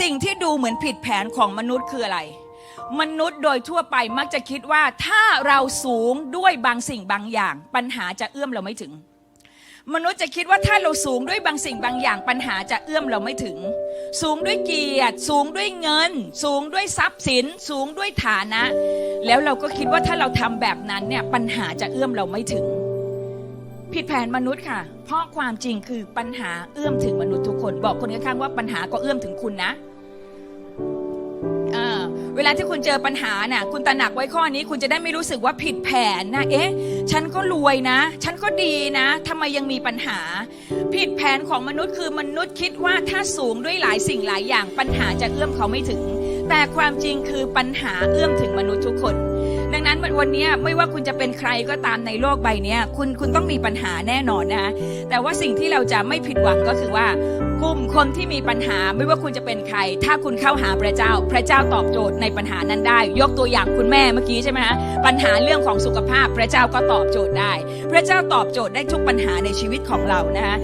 สิ่งที่ดูเหมือนผิดแผนของมนุษย์คืออะไร มนุษย์โดยทั่วไปมักจะคิดว่าถ้าเราสูงด้วยบางสิ่งบางอย่าง ปัญหาจะเอื้อมเราไม่ถึง มนุษย์จะคิดว่าถ้าเราสูงด้วยบางสิ่งบางอย่าง ปัญหาจะเอื้อมเราไม่ถึง สูงด้วยเกียรติ สูงด้วยเงิน สูงด้วยทรัพย์สิน สูงด้วยฐานะ แล้วเราก็คิดว่าถ้าเราทำแบบนั้นเนี่ยปัญหาจะเอื้อมเราไม่ถึง ผิดแผนมนุษย์ค่ะ เพราะความจริงคือปัญหาเอื้อมถึงมนุษย์ทุกคน บอกคนข้างๆว่าปัญหาก็เอื้อมถึงคุณนะเเวลาที่คุณเจอปัญหาน่ะ คุณตระหนักไว้ข้อนี้ คุณจะได้ไม่รู้สึกว่าผิดแผนนะ เอ๊ะ ฉันก็รวยนะ ฉันก็ดีนะทำไมยังมีปัญหา ผิดแผนของมนุษย์คือมนุษย์คิดว่าถ้าสูงด้วยหลายสิ่งหลายอย่างปัญหาจะเอื้อมเขาไม่ถึง แต่ความจริงคือปัญหาเอื้อมถึงมนุษย์ทุกคน วันนี้ไม่ว่าคุณจะเป็นใครก็ตามในโลกใบนี้คุณคุณต้องมีปัญหาแน่นอนนะ แต่ว่าสิ่งที่เราจะไม่ผิดหวังก็คือว่ากลุ่มคนที่มีปัญหาไม่ว่าคุณจะเป็นใคร ถ้าคุณเข้าหาพระเจ้า พระเจ้าตอบโจทย์ในปัญหานั้นได้ ยกตัวอย่างคุณแม่เมื่อกี้ใช่ไหมฮะปัญหาเรื่องของสุขภาพ พระเจ้าก็ตอบโจทย์ได้ พระเจ้าตอบโจทย์ได้ทุกปัญหาในชีวิตของเรานะฮะ